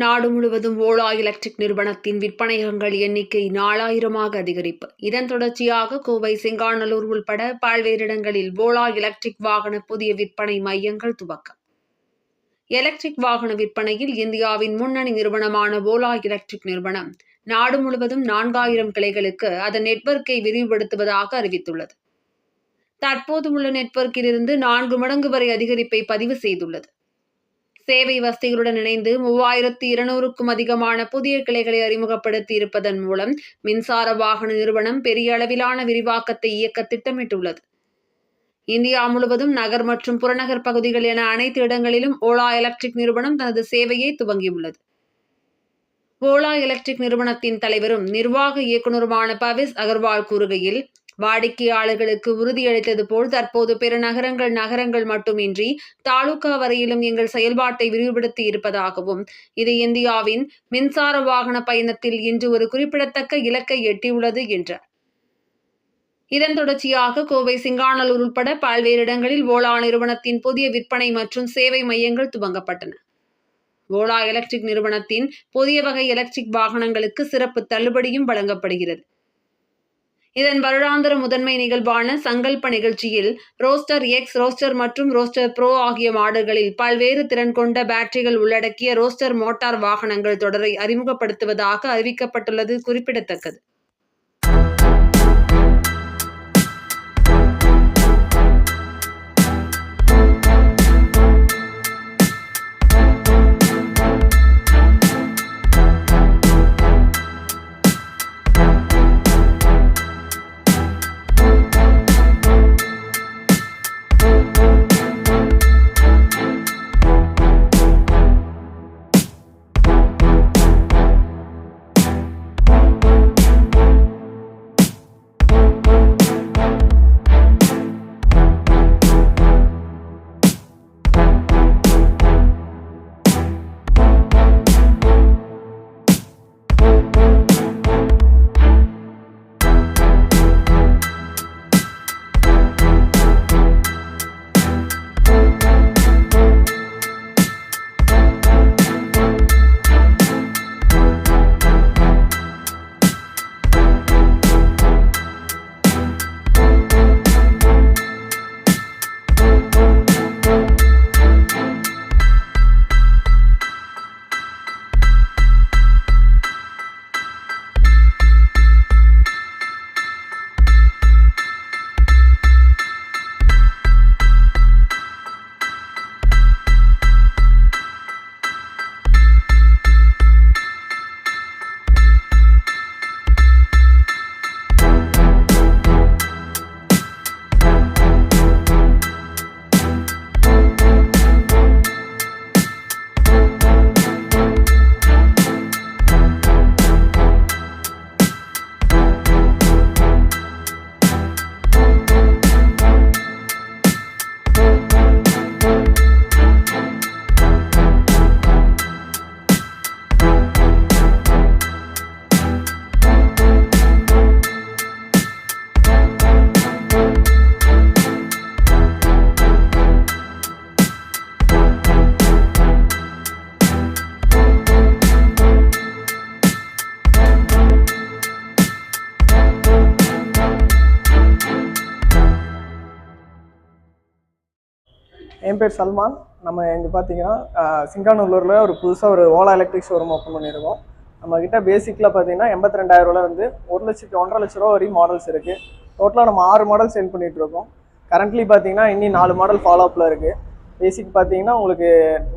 நாடு முழுவதும் ஓலா எலக்ட்ரிக் நிறுவனத்தின் விற்பனையகங்கள் எண்ணிக்கை நாலாயிரமாக அதிகரிப்பு. இதன் தொடர்ச்சியாக கோவை செங்காநல்லூர் உள்பட பல்வேறு இடங்களில் ஓலா எலக்ட்ரிக் வாகன புதிய விற்பனை மையங்கள் துவக்கம். எலக்ட்ரிக் வாகன விற்பனையில் இந்தியாவின் முன்னணி நிறுவனமான ஓலா எலக்ட்ரிக் நிறுவனம் நாடு முழுவதும் நான்காயிரம் கிளைகளுக்கு அதன் நெட்வொர்க்கை விரிவுபடுத்துவதாக அறிவித்துள்ளது. தற்போது உள்ள நெட்வொர்க்கிலிருந்து நான்கு மடங்கு வரை அதிகரிப்பை பதிவு செய்துள்ளது. சேவை வசதிகளுடன் இணைந்து மூவாயிரத்தி இருநூறுக்கும் அதிகமான புதிய கிளைகளை அறிமுகப்படுத்தி இருப்பதன் மூலம் மின்சார வாகன நிறுவனம் பெரிய அளவிலான விரிவாக்கத்தை இயக்க திட்டமிட்டுள்ளது. இந்தியா முழுவதும் நகர் மற்றும் புறநகர் பகுதிகள் என அனைத்து இடங்களிலும் ஓலா எலக்ட்ரிக் நிறுவனம் தனது சேவையை துவங்கியுள்ளது. ஓலா எலக்ட்ரிக் நிறுவனத்தின் தலைவரும் நிர்வாக இயக்குநருமான பவிஸ் அகர்வால் கூறுகையில் வாடிக்கையாளர்களுக்கு உறுதியளித்தது போல் தற்போது பிற நகரங்கள் நகரங்கள் மட்டுமின்றி தாலுகா வரையிலும் எங்கள் செயல்பாட்டை விரிவுபடுத்தி இருப்பதாகவும் இது இந்தியாவின் மின்சார வாகன பயணத்தில் இன்று ஒரு குறிப்பிடத்தக்க இலக்கை எட்டியுள்ளது என்றார். இதன் தொடர்ச்சியாக கோவை சிங்காநல்லூர் உட்பட பல்வேறு இடங்களில் ஓலா நிறுவனத்தின் புதிய விற்பனை மற்றும் சேவை மையங்கள் துவங்கப்பட்டன. ஓலா எலக்ட்ரிக் நிறுவனத்தின் புதிய வகை எலக்ட்ரிக் வாகனங்களுக்கு சிறப்பு தள்ளுபடியும் வழங்கப்படுகிறது. இதன் வருடாந்திர முதன்மை நிகழ்வான சங்கல்ப நிகழ்ச்சியில் ரோஸ்டர் எக்ஸ் ரோஸ்டர் மற்றும் ரோஸ்டர் ப்ரோ ஆகிய மாடல்களில் பல்வேறு திறன் கொண்ட பேட்டரிகள் உள்ளடக்கிய ரோஸ்டர் மோட்டார் வாகனங்கள் தொடரை அறிமுகப்படுத்துவதாக அறிவிக்கப்பட்டுள்ளது குறிப்பிடத்தக்கது. என் பேர் சல்மான். நம்ம இங்கே பார்த்தீங்கன்னா ஆஹ், சிங்கானூர்ல ஒரு புதுசாக ஒரு ஓலா எலக்ட்ரிக் ஷோரூம் ஓப்பன் பண்ணியிருக்கோம். நம்மக்கிட்ட பேசிக்கில் பார்த்தீங்கன்னா எண்பத்தி ரெண்டாயிரம் வந்து ஒரு லட்சத்து ஒன்றரை லட்ச ரூபா வரையும் மாடல்ஸ் இருக்குது டோட்டலாக நம்ம ஆறு மாடல் சேல் பண்ணிகிட்ருக்கோம் கரண்ட்லி பார்த்தீங்கன்னா இன்னி நாலு மாடல் ஃபாலோ அப்பில் இருக்குது பேசிக் பார்த்தீங்கன்னா உங்களுக்கு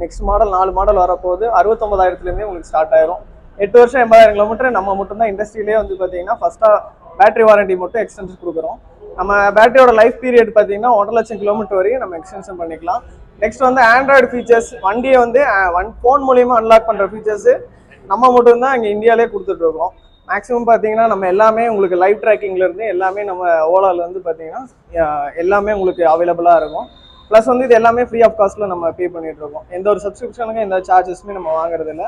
நெக்ஸ்ட் மாடல் நாலு மாடல் வரப்போகுது. அறுபத்தொம்பதாயிரத்துலேருந்தே உங்களுக்கு ஸ்டார்ட் ஆயிரும். எட்டு வருஷம் எண்பதாயிரம் கிலோமீட்டர் நம்ம மட்டும்தான் இண்டஸ்ட்ரியிலே வந்து பார்த்தீங்கன்னா ஃபஸ்ட்டாக பேட்டரி வாரண்டி மட்டும் எக்ஸ்டென்ஷன் கொடுக்குறோம். நம்ம பேட்டரியோட லைஃப் பீரியட் பார்த்தீங்கன்னா ஒன்றரை லட்சம் கிலோமீட்டர் வரையும் நம்ம எக்ஸ்டென்ஷன் பண்ணிக்கலாம். நெக்ஸ்ட் வந்து ஆண்ட்ராய்டு ஃபீச்சர்ஸ் வண்டியை வந்து ஒன் ஃபோன் மூலியமாக அன்லாக் பண்ணுற ஃபீச்சர்ஸு நம்ம மட்டும்தான் இங்கே இந்தியாவிலே கொடுத்துட்ருக்கோம் மேக்ஸிமம் பார்த்தீங்கன்னா நம்ம எல்லாமே உங்களுக்கு லைவ் ட்ராக்கிங்லேருந்து எல்லாமே நம்ம ஓலால வந்து பார்த்தீங்கன்னா எல்லாமே உங்களுக்கு அவைலபிளாக இருக்கும். ப்ளஸ் வந்து இது எல்லாமே ஃப்ரீ ஆஃப் காஸ்ட்டில் நம்ம பே பண்ணிட்டு இருக்கோம். எந்த ஒரு சப்ஸ்கிரிப்ஷனுக்கும் எந்த சார்ஜஸுமே நம்ம வாங்குறதில்லை.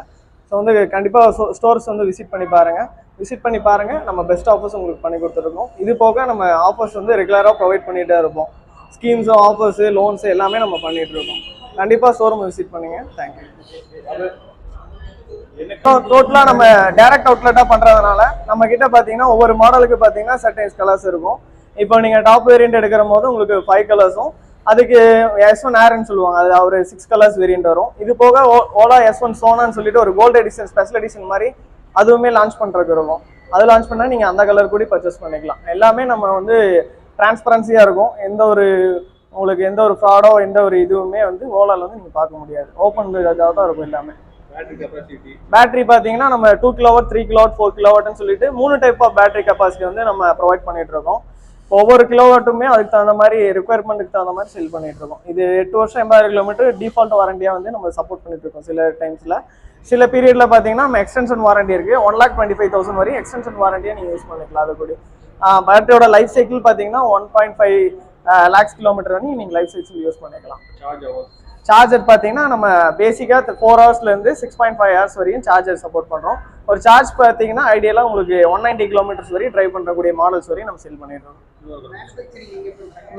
ஸோ வந்து கண்டிப்பாக ஸ்டோர்ஸ் வந்து விசிட் பண்ணி பாருங்க. விசிட் பண்ணி பாருங்க. நம்ம பெஸ்ட் ஆஃபர்ஸ் உங்களுக்கு பண்ணி கொடுத்துருக்கோம். இது போக நம்ம ஆஃபர்ஸ் வந்து ரெகுலராக ப்ரொவைட் பண்ணிட்டே இருப்போம். ஸ்கீம்ஸு ஆஃபர்ஸு லோன்ஸு எல்லாமே நம்ம பண்ணிட்டு இருக்கோம். கண்டிப்பாக ஷோரூம் விசிட் பண்ணுங்க. தேங்க்யூ டோட்டலாக நம்ம டைரக்ட் அவுட்லெட்டாக பண்ணுறதுனால நம்ம கிட்ட பார்த்தீங்கன்னா ஒவ்வொரு மாடலுக்கு பார்த்தீங்கன்னா சர்டைன்ஸ் கலர்ஸ் இருக்கும். இப்போ நீங்கள் டாப் வேரியன்ட் எடுக்கிற போது உங்களுக்கு ஃபைவ் கலர்ஸும் அதுக்கு எஸ் ஒன் ஏர்னு சொல்லுவாங்க. அது ஒரு சிக்ஸ் கலர்ஸ் வேரியன்ட் வரும். இது போக ஓ- ஓலா எஸ் ஒன் சோனான்னு சொல்லிட்டு ஒரு கோல்டு எடிஷன் ஸ்பெஷல் எடிஷன் மாதிரி அதுவுமே லான்ச் பண்ணுறதுக்கு இருக்கும். அது லான்ச் பண்ணால் நீங்கள் அந்த கலர் கூட பர்ச்சேஸ் பண்ணிக்கலாம். எல்லாமே நம்ம வந்து டிரான்ஸ்பரன்சியாக இருக்கும். எந்த ஒரு உங்களுக்கு எந்த ஒரு ஃப்ராடோ எந்த ஒரு இதுவுமே வந்து ஓலால வந்து நீங்கள் பார்க்க முடியாது. ஓப்பன் இதாக தான் இருக்கும் எல்லாமே. பேட்டரி பார்த்தீங்கன்னா நம்ம two kilowatt three kilowatt four கிலோவாட்னு சொல்லிட்டு மூணு டைப் ஆஃப் பேட்டரி கெப்பாசிட்டி வந்து நம்ம ப்ரொவைட் பண்ணிட்டு இருக்கோம். ஒவ்வொரு கிலோவாட்டுமே அதுக்கு தகுந்த மாதிரி ரெக்குயர்மெண்ட்டுக்கு தகுந்த மாதிரி செல் பண்ணிட்டு இருக்கோம். இது எட்டு வருஷம் எண்பதாயிரம் கிலோமீட்டர் டிஃபால்ட் வாரண்டியாக வந்து நம்ம சப்போர்ட் பண்ணிட்டு இருக்கோம் சில டைம்ஸில் சில பீரியட்ல பார்த்தீங்கன்னா நம்ம எக்ஸ்டென்ஷன் வாரண்டி இருக்கு. One lakh twenty five thousand வரையும் எக்ஸ்டென்ஷன் வாரண்டியாக நீங்கள் யூஸ் பண்ணிக்கலாம் அது கூட. பேட்டரியோட லைஃப் சைக்கிள் பார்த்தீங்கன்னா one point five lakhs kilometre வரையும் நீங்கள் லைஃப் சைக்கிள் யூஸ் பண்ணிக்கலாம். சார்ஜ் ஹவர்ஸ் சார்ஜர் பார்த்தீங்கன்னா நம்ம பேசிக்காக ஃபோர் ஹவர்ஸ்லேருந்து சிக்ஸ் பாயிண்ட் ஃபைவ் ஹவர்ஸ் வரையும் சார்ஜர் சப்போர்ட் பண்ணுறோம் ஒரு சார்ஜ் பார்த்தீங்கன்னா ஐடியாலாம் உங்களுக்கு ஒன் நைன்டி கிலோமீட்டர்ஸ் வரையும் ட்ரைவ் பண்ணுறக்கூடிய மாடல்ஸ் வரையும் நம்ம செல் பண்ணிடுறோம்.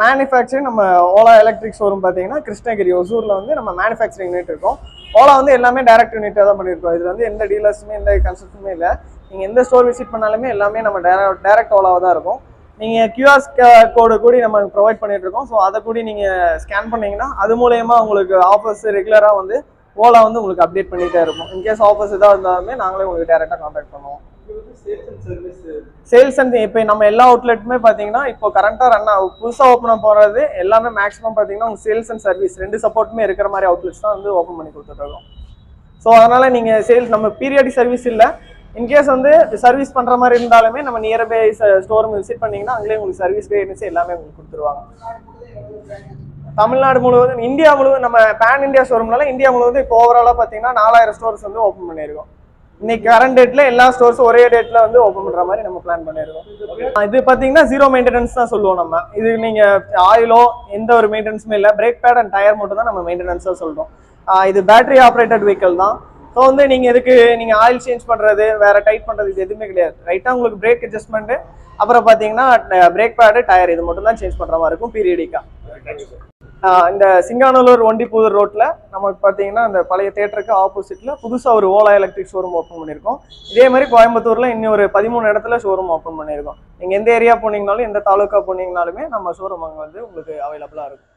மேனுஃபேக்சரிங் நம்ம ஓலா எலக்ட்ரிக் ஷோரூம் பார்த்தீங்கன்னா கிருஷ்ணகிரி ஒசூரில் வந்து நம்ம மேனுஃபேக்சரிங் யூனிட் இருக்கும். ஓலா வந்து எல்லாமே டைரக்ட் யூனிட்டாக தான் பண்ணியிருக்கோம். இதில் வந்து எந்த டீலர்ஸுமே எந்த கன்செப்ட்டுமே இல்லை. நீங்கள் எந்த ஸ்டோர் விசிட் பண்ணாலுமே எல்லாமே நம்ம டேரக்ட் ஓலாவாக தான் இருக்கும். நீங்கள் கியூஆர் கோடு கூட நம்ம ப்ரொவைட் பண்ணிட்டு இருக்கோம். ஸோ அதை கூட நீங்கள் ஸ்கேன் பண்ணீங்கன்னா அது மூலயமா உங்களுக்கு ஆஃபர்ஸ் ரெகுலராக வந்து ஓலா வந்து உங்களுக்கு அப்டேட் பண்ணிகிட்டே இருக்கும். இன்கேஸ் ஆஃபர்ஸ் எதாவது இருந்தாலுமே நாங்களே உங்களுக்கு டேரெக்டாக கான்டாக்ட் பண்ணுவோம். அண்ட் சேல்ஸ் அண்ட் இப்போ நம்ம எல்லா அவுட்லெட்டுமே பார்த்தீங்கன்னா இப்போ கரண்ட்டாக ரன் ஆகும் புதுசாக ஓப்பன் போகிறது எல்லாமே மேக்ஸிமம் பார்த்தீங்கன்னா உங்கள் சேல்ஸ் அண்ட் சர்வீஸ் ரெண்டு சப்போர்ட்டுமே இருக்கிற மாதிரி அவுட்லெட்ஸ் தான் வந்து ஓப்பன் பண்ணி கொடுத்துட்ருக்கோம் ஸோ அதனால் நீங்கள் சேல்ஸ் நம்ம பீரியாடிக் சர்வீஸ் இல்லை. இன்கேஸ் வந்து சர்வீஸ் பண்ணுற மாதிரி இருந்தாலுமே நம்ம நியர்பை ஸ்டோர் விசிட் பண்ணிங்கன்னா அங்கேயே உங்களுக்கு சர்வீஸ் கைடன்ஸ் எல்லாமே உங்களுக்கு கொடுத்துருவாங்க. தமிழ்நாடு முழுவதும் இந்தியா முழுவதும் நம்ம பேன் இந்தியா ஷோரூம்னால இந்தியா முழுவதும் இப்போ ஓவராலாக பார்த்தீங்கன்னா நாலாயிரம் ஸ்டோர்ஸ் வந்து ஓப்பன் பண்ணியிருக்கோம். இன்னைக்கு கரண்ட் டேட்ல எல்லா ஸ்டோர்ஸும் ஒரே டேட்ல வந்து ஓப்பன் பண்ற மாதிரி நம்ம பிளான் பண்ணிருக்கோம் இது பாத்தீங்கன்னா ஜீரோ மெயின்டெனன்ஸ் தான் சொல்லுவோம் நம்ம. இது நீங்க ஆயிலோ எந்த ஒரு மெயின்டெனன்ஸுமே இல்லை பிரேக் பேட் அண்ட் டயர் மட்டும் தான் நம்ம மெயின்டெனன்ஸா சொல்றோம். இது பேட்டரி ஆப்ரேட்டட் வெஹிக்கல் தான். ஸோ வந்து நீங்கள் இதுக்கு நீங்கள் ஆயில் சேஞ்ச் பண்ணுறது வேற டைட் பண்ணுறது இது எதுவுமே கிடையாது. ரைட்டாக உங்களுக்கு பிரேக் அட்ஜஸ்ட்மெண்ட்டு அப்புறம் பார்த்தீங்கன்னா பிரேக் பேடு டயர் இது மட்டும் தான் சேஞ்ச் பண்ணுற மாதிரி இருக்கும் பீரியடிக்காக இந்த சிங்கானலூர் ஒண்டிப்புதூர் ரோட்டில் நமக்கு பார்த்தீங்கன்னா அந்த பழைய தேட்டருக்கு ஆப்போசிட்டில் புதுசாக ஒரு ஓலா எலக்ட்ரிக் ஷோரூம் ஓப்பன் பண்ணியிருக்கோம். இதே மாதிரி கோயம்புத்தூரில் இன்னும் ஒரு பதிமூணு இடத்துல ஷோரூம் ஓப்பன் பண்ணியிருக்கோம். நீங்கள் எந்த ஏரியா போனீங்கனாலும் எந்த தாலுக்கா போனீங்கனாலுமே நம்ம ஷோரூம் அங்கே வந்து உங்களுக்கு அவைலபிளாக இருக்கும்.